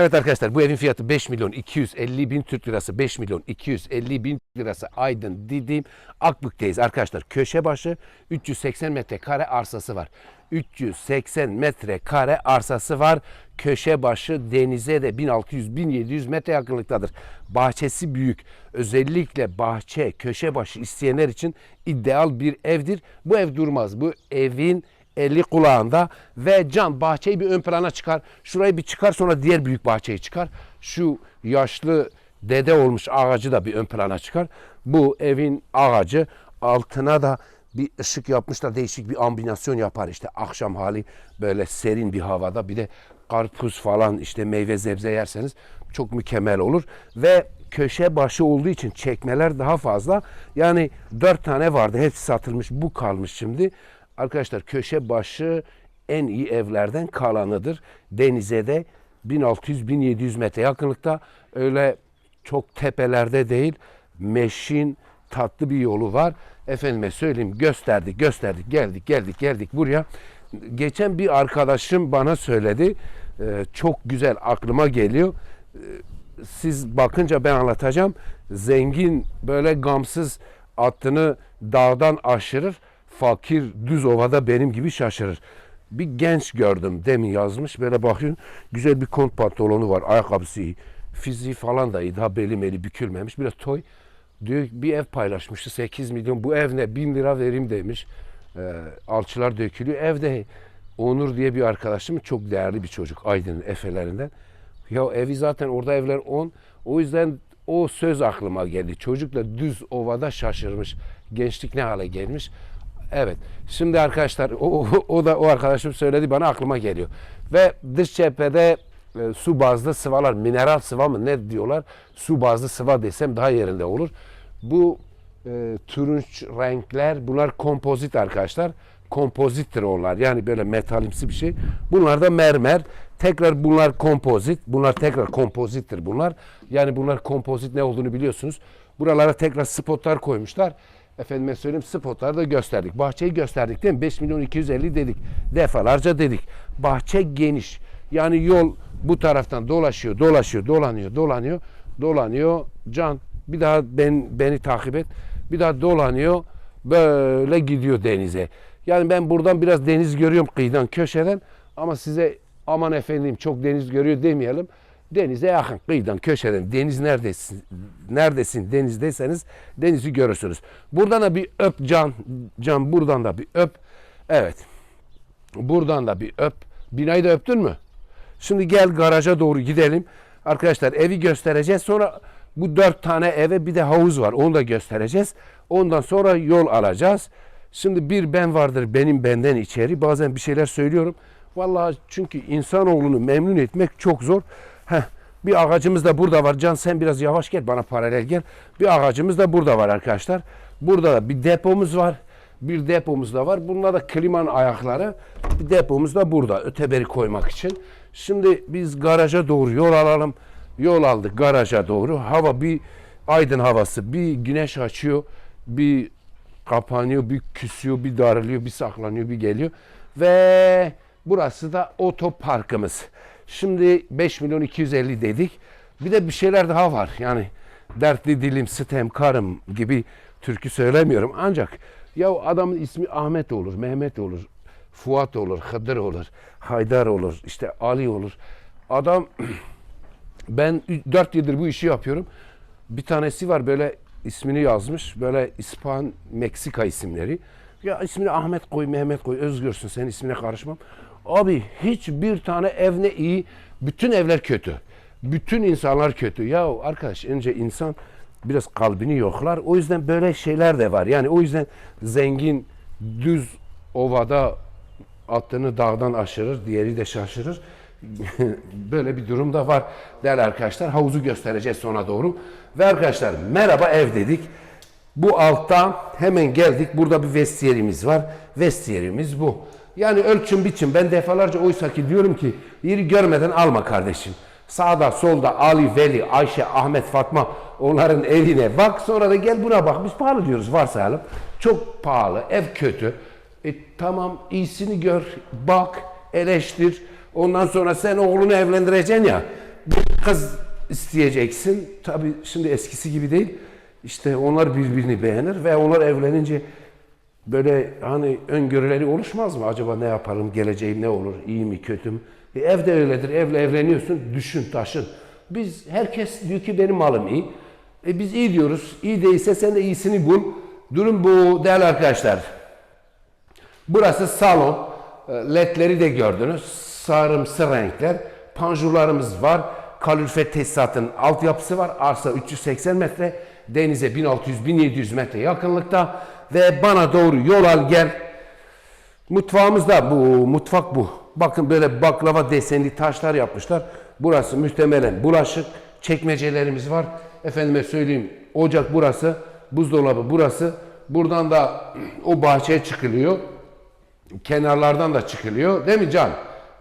Evet arkadaşlar bu evin fiyatı 5 milyon 250 bin Türk lirası. 5 milyon 250 bin Türk lirası Aydın Didim Akbük'teyiz arkadaşlar. Köşe başı 380 metrekare arsası var. 380 metrekare arsası var. Köşe başı denize de 1600-1700 metre yakınlıktadır. Bahçesi büyük. Özellikle bahçe, köşe başı isteyenler için ideal bir evdir. Bu ev durmaz. Bu evin eli kulağında ve can bahçeyi bir ön plana çıkar. Şurayı bir çıkar sonra diğer büyük bahçeyi çıkar. Şu yaşlı dede olmuş ağacı da bir ön plana çıkar. Bu evin ağacı altına da bir ışık yapmışlar değişik bir ambinasyon yapar işte akşam hali böyle serin bir havada bir de karpuz falan işte meyve sebze yerseniz çok mükemmel olur ve köşe başı olduğu için çekmeler daha fazla yani dört tane vardı hepsi satılmış bu kalmış şimdi Arkadaşlar köşe başı en iyi evlerden kalanıdır. Denize de 1600-1700 metre yakınlıkta öyle çok tepelerde değil meşin tatlı bir yolu var. Efendime söyleyeyim gösterdik gösterdik geldik geldik geldik buraya. Geçen bir arkadaşım bana söyledi Ee, çok güzel aklıma geliyor. Ee, Siz bakınca ben anlatacağım. Zengin böyle gamsız atını dağdan aşırır fakir düz ovada benim gibi şaşırır. Bir genç gördüm demin yazmış böyle bakıyorum güzel bir kont pantolonu var ayakkabısı iyi fiziği falan da iyi daha beli meli bükülmemiş biraz toy. Diyor bir ev paylaşmıştı 8 milyon bu ev ne 1000 lira vereyim demiş. Ee, alçılar dökülüyor evde Onur diye bir arkadaşım çok değerli bir çocuk Aydın'ın efelerinden. Ya evi zaten orada evler 10 o yüzden o söz aklıma geldi. Çocukla düz ovada şaşırmış gençlik ne hale gelmiş Evet. Şimdi arkadaşlar o, o da o arkadaşım söyledi bana aklıma geliyor. Ve dış cephede e, su bazlı sıvalar, mineral sıva mı ne diyorlar? Su bazlı sıva desem daha yerinde olur. Bu e, turunç renkler bunlar kompozit arkadaşlar. Kompozittir onlar. Yani böyle metalimsi bir şey. Bunlar da mermer. Tekrar bunlar kompozit. Bunlar tekrar kompozittir bunlar. Yani bunlar kompozit ne olduğunu biliyorsunuz. Buralara tekrar spotlar koymuşlar. Efendime söyleyeyim spotları da gösterdik. Bahçeyi gösterdik değil mi? 5 milyon 250 dedik. Defalarca dedik. Bahçe geniş. Yani yol bu taraftan dolaşıyor, dolaşıyor, dolanıyor, dolanıyor, dolanıyor. Can bir daha ben beni takip et. Bir daha dolanıyor. Böyle gidiyor denize. Yani ben buradan biraz deniz görüyorum kıyıdan, köşeden ama size aman efendim çok deniz görüyor demeyelim. Denize yakın, kıyıdan, köşeden. Deniz neredesin? Neredesin denizdeyseniz denizi görürsünüz. Buradan da bir öp can. Can buradan da bir öp. Evet. Buradan da bir öp. Binayı da öptün mü? Şimdi gel garaja doğru gidelim. Arkadaşlar evi göstereceğiz. Sonra bu dört tane eve bir de havuz var. Onu da göstereceğiz. Ondan sonra yol alacağız. Şimdi bir ben vardır benim benden içeri. Bazen bir şeyler söylüyorum. Vallahi çünkü insanoğlunu memnun etmek çok zor. Heh, bir ağacımız da burada var. Can sen biraz yavaş gel bana paralel gel. Bir ağacımız da burada var arkadaşlar. Burada da bir depomuz var. Bir depomuz da var. Bunlar da klimanın ayakları. Bir depomuz da burada öteberi koymak için. Şimdi biz garaja doğru yol alalım. Yol aldık garaja doğru. Hava bir aydın havası. Bir güneş açıyor. Bir kapanıyor, bir küsüyor, bir daralıyor, bir saklanıyor, bir geliyor. Ve burası da otoparkımız. Şimdi 5 milyon 250 dedik. Bir de bir şeyler daha var. Yani dertli dilim, sitem, karım gibi türkü söylemiyorum. Ancak ya adamın ismi Ahmet olur, Mehmet olur, Fuat olur, Hıdır olur, Haydar olur, işte Ali olur. Adam ben 4 yıldır bu işi yapıyorum. Bir tanesi var böyle ismini yazmış. Böyle İspan, Meksika isimleri. Ya ismini Ahmet koy, Mehmet koy. Özgürsün senin ismine karışmam. Abi hiçbir tane ev ne iyi. Bütün evler kötü. Bütün insanlar kötü. Ya arkadaş önce insan biraz kalbini yoklar. O yüzden böyle şeyler de var. Yani o yüzden zengin düz ovada atını dağdan aşırır, diğeri de şaşırır. Böyle bir durum da var değerli arkadaşlar. Havuzu göstereceğiz sonra doğru. Ve arkadaşlar merhaba ev dedik. Bu altta hemen geldik. Burada bir vestiyerimiz var. Vestiyerimiz bu. Yani ölçüm biçim. Ben defalarca oysa ki diyorum ki yeri görmeden alma kardeşim. Sağda solda Ali, Veli, Ayşe, Ahmet, Fatma onların evine bak. Sonra da gel buna bak. Biz pahalı diyoruz varsayalım. Çok pahalı. Ev kötü. E, tamam iyisini gör. Bak. Eleştir. Ondan sonra sen oğlunu evlendireceksin ya. bir kız isteyeceksin. Tabii şimdi eskisi gibi değil. İşte onlar birbirini beğenir ve onlar evlenince böyle hani öngörüleri oluşmaz mı? Acaba ne yaparım, geleceğim ne olur, iyi mi, kötü mü? E, evde öyledir, evle evleniyorsun, düşün, taşın. Biz, herkes diyor ki benim malım iyi. E biz iyi diyoruz, iyi değilse sen de iyisini bul. Durum bu değerli arkadaşlar. Burası salon. E, Ledleri de gördünüz. Sarımsı renkler. Panjurlarımız var. Kalorifer tesisatın altyapısı var. Arsa 380 metre. Denize 1600-1700 metre yakınlıkta. Ve bana doğru yol al gel. Mutfağımız da bu. Mutfak bu. Bakın böyle baklava desenli taşlar yapmışlar. Burası muhtemelen bulaşık. Çekmecelerimiz var. Efendime söyleyeyim ocak burası. Buzdolabı burası. Buradan da o bahçeye çıkılıyor kenarlardan da çıkılıyor. Değil mi Can?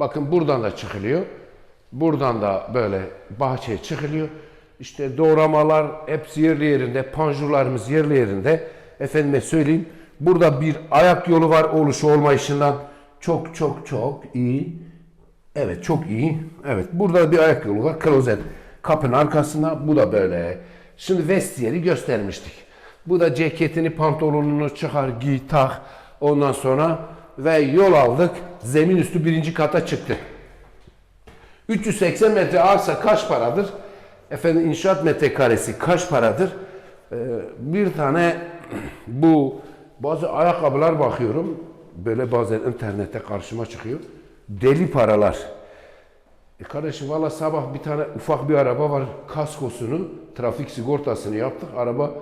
Bakın buradan da çıkılıyor. Buradan da böyle bahçeye çıkılıyor. İşte doğramalar hepsi yerli yerinde. Panjurlarımız yerli yerinde. Efendime söyleyeyim. Burada bir ayak yolu var oluşu olmayışından. Çok çok çok iyi. Evet çok iyi. Evet burada bir ayak yolu var. Klozet kapının arkasında. Bu da böyle. Şimdi vestiyeri göstermiştik. Bu da ceketini, pantolonunu çıkar, giy, tak. Ondan sonra ve yol aldık. Zemin üstü birinci kata çıktık. 380 metre arsa kaç paradır? Efendim inşaat metrekaresi kaç paradır? Ee, bir tane bu bazı ayakkabılar bakıyorum. Böyle bazen internette karşıma çıkıyor. Deli paralar. E kardeşim valla sabah bir tane ufak bir araba var. Kaskosunu, trafik sigortasını yaptık. Araba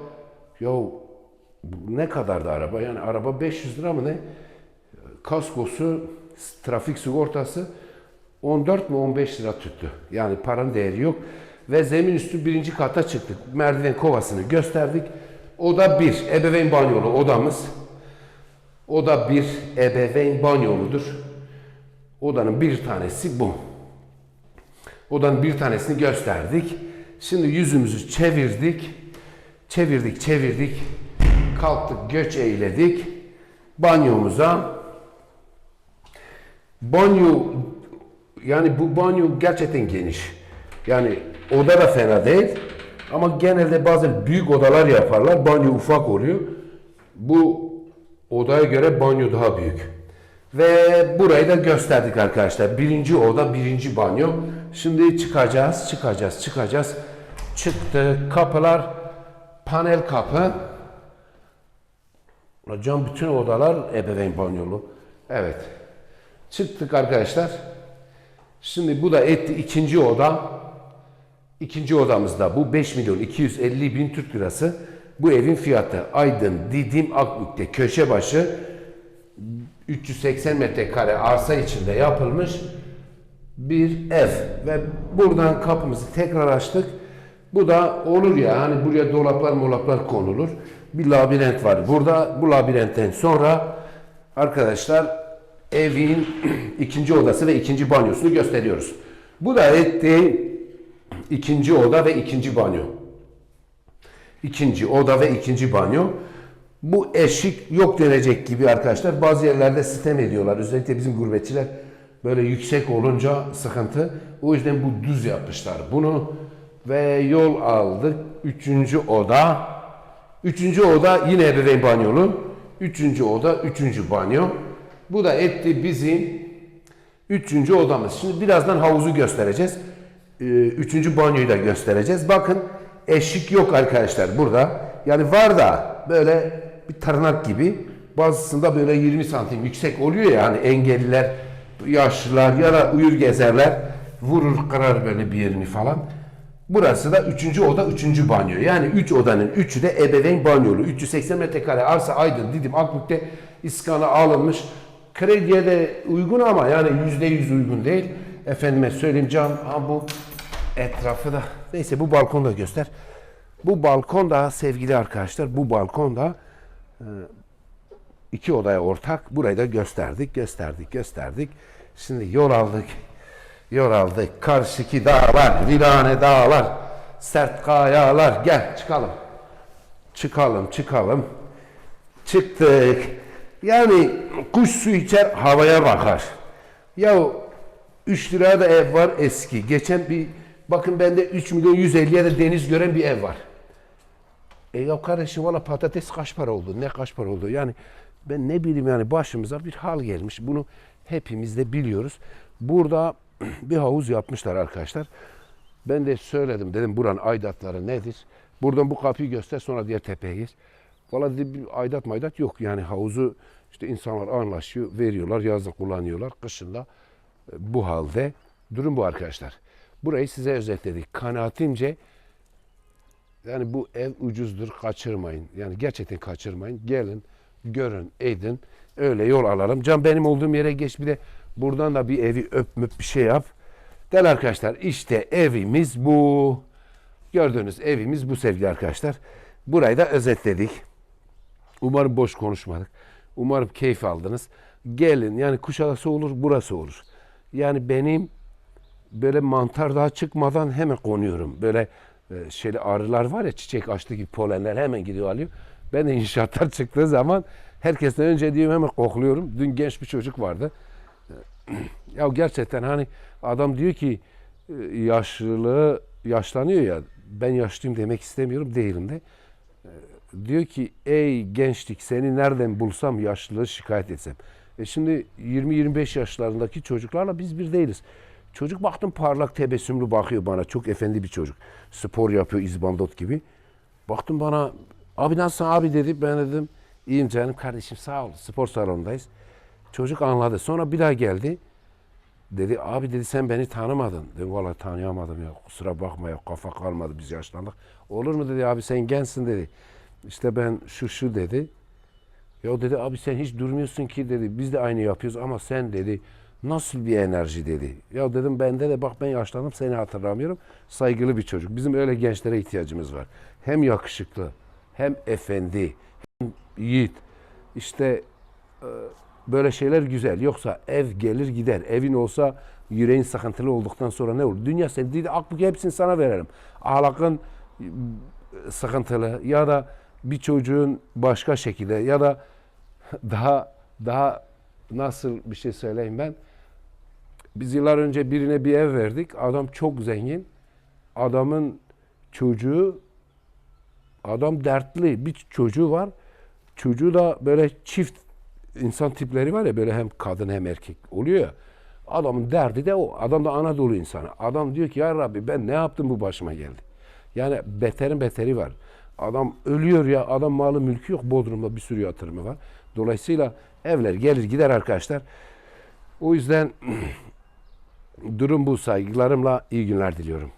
ya bu ne kadardı araba? Yani araba 500 lira mı ne? Kaskosu, trafik sigortası 14 mi 15 lira tuttu. Yani paranın değeri yok. Ve zemin üstü birinci kata çıktık. Merdiven kovasını gösterdik. Oda bir, ebeveyn banyolu odamız. Oda bir, ebeveyn banyoludur. Odanın bir tanesi bu. Odanın bir tanesini gösterdik. Şimdi yüzümüzü çevirdik. Çevirdik, çevirdik. Kalktık, göç eğledik. Banyomuza. Banyo, yani bu banyo gerçekten geniş. Yani oda da fena değil. Ama genelde bazen büyük odalar yaparlar. Banyo ufak oluyor. Bu odaya göre banyo daha büyük. Ve burayı da gösterdik arkadaşlar. Birinci oda, birinci banyo. Şimdi çıkacağız, çıkacağız, çıkacağız. Çıktı. Kapılar panel kapı. Hocam bütün odalar ebeveyn banyolu. Evet. Çıktık arkadaşlar. Şimdi bu da etti ikinci oda. İkinci odamızda bu 5 milyon 250 bin Türk lirası. Bu evin fiyatı Aydın, Didim, Akbük'te köşe başı 380 metrekare arsa içinde yapılmış bir ev ve buradan kapımızı tekrar açtık. Bu da olur ya hani buraya dolaplar molaplar konulur. Bir labirent var. Burada bu labirentten sonra arkadaşlar evin ikinci odası ve ikinci banyosunu gösteriyoruz. Bu da etti ikinci oda ve ikinci banyo. İkinci oda ve ikinci banyo. Bu eşik yok denecek gibi arkadaşlar. Bazı yerlerde sistem ediyorlar. Özellikle bizim gurbetçiler böyle yüksek olunca sıkıntı. O yüzden bu düz yapmışlar bunu. Ve yol aldık. Üçüncü oda. Üçüncü oda yine ebeveyn banyolu. Üçüncü oda, üçüncü banyo. Bu da etti bizim üçüncü odamız. Şimdi birazdan havuzu göstereceğiz. Ee, Üçüncü banyoyu da göstereceğiz. Bakın eşik yok arkadaşlar burada. Yani var da böyle bir tırnak gibi. Bazısında böyle 20 santim yüksek oluyor ya hani engelliler, yaşlılar ya da uyur gezerler. Vurur kırar böyle bir yerini falan. Burası da üçüncü oda, üçüncü banyo. Yani üç odanın üçü de ebeveyn banyolu. 380 metrekare arsa Aydın, Didim, Akbük'te iskana alınmış. Krediye de uygun ama yani yüzde yüz uygun değil. Efendime söyleyeyim can, ha bu etrafı da. Neyse bu balkonu da göster. Bu balkon da sevgili arkadaşlar, bu balkon da e, iki odaya ortak. Burayı da gösterdik, gösterdik, gösterdik. Şimdi yol aldık. Yol aldık. Karşıki dağlar, virane dağlar, sert kayalar. Gel çıkalım. Çıkalım, çıkalım. Çıktık. Yani kuş su içer, havaya bakar. Ya 3 liraya da ev var eski. Geçen bir bakın bende 3 milyon 150'ye de deniz gören bir ev var. E ya kardeşim valla patates kaç para oldu? Ne kaç para oldu? Yani ben ne bileyim yani başımıza bir hal gelmiş. Bunu hepimiz de biliyoruz. Burada bir havuz yapmışlar arkadaşlar. Ben de söyledim dedim buranın aidatları nedir? Buradan bu kapıyı göster sonra diğer tepeye gir. Valla dedi bir aidat maydat yok. Yani havuzu işte insanlar anlaşıyor, veriyorlar, yazın kullanıyorlar, kışın da e, bu halde. Durum bu arkadaşlar. Burayı size özetledik. Kanaatimce yani bu ev ucuzdur, kaçırmayın. Yani gerçekten kaçırmayın. Gelin, görün, edin. Öyle yol alalım. Can benim olduğum yere geç bir de buradan da bir evi öp möp bir şey yap. Değerli arkadaşlar işte evimiz bu. Gördüğünüz evimiz bu sevgili arkadaşlar. Burayı da özetledik. Umarım boş konuşmadık. Umarım keyif aldınız. Gelin yani Kuşadası olur, burası olur. Yani benim böyle mantar daha çıkmadan hemen konuyorum. Böyle e, şeyli arılar var ya çiçek açtığı gibi polenler hemen gidiyor alıyor. Ben de inşaatlar çıktığı zaman herkesten önce diyorum hemen kokluyorum. Dün genç bir çocuk vardı. Ya gerçekten hani adam diyor ki e, yaşlılığı yaşlanıyor ya ben yaşlıyım demek istemiyorum değilim de. E, Diyor ki ey gençlik seni nereden bulsam yaşlılığı şikayet etsem. E şimdi 20-25 yaşlarındaki çocuklarla biz bir değiliz. Çocuk baktım parlak tebessümlü bakıyor bana. Çok efendi bir çocuk. Spor yapıyor izbandot gibi. Baktım bana abi nasılsın abi dedi. Ben dedim iyiyim canım kardeşim sağ ol. Spor salonundayız. Çocuk anladı. Sonra bir daha geldi. Dedi abi dedi sen beni tanımadın. Dedim valla tanıyamadım ya kusura bakma ya kafa kalmadı biz yaşlandık. Olur mu dedi abi sen gençsin dedi. İşte ben şu şu dedi. Ya dedi abi sen hiç durmuyorsun ki dedi. Biz de aynı yapıyoruz ama sen dedi nasıl bir enerji dedi. Ya dedim bende de bak ben yaşlandım seni hatırlamıyorum. Saygılı bir çocuk. Bizim öyle gençlere ihtiyacımız var. Hem yakışıklı hem efendi hem yiğit. İşte e, böyle şeyler güzel. Yoksa ev gelir gider. Evin olsa yüreğin sıkıntılı olduktan sonra ne olur? Dünya sen dedi aklı hepsini sana verelim. Ahlakın e, sıkıntılı ya da bir çocuğun başka şekilde ya da daha daha nasıl bir şey söyleyeyim ben? Biz yıllar önce birine bir ev verdik. Adam çok zengin. Adamın çocuğu adam dertli. Bir çocuğu var. Çocuğu da böyle çift insan tipleri var ya böyle hem kadın hem erkek oluyor adamın derdi de o. Adam da Anadolu insanı. Adam diyor ki ya Rabbi ben ne yaptım bu başıma geldi? Yani beterin beteri var. Adam ölüyor ya, adam malı mülkü yok. Bodrum'da bir sürü yatırımı var. Dolayısıyla evler gelir gider arkadaşlar. O yüzden durum bu saygılarımla iyi günler diliyorum.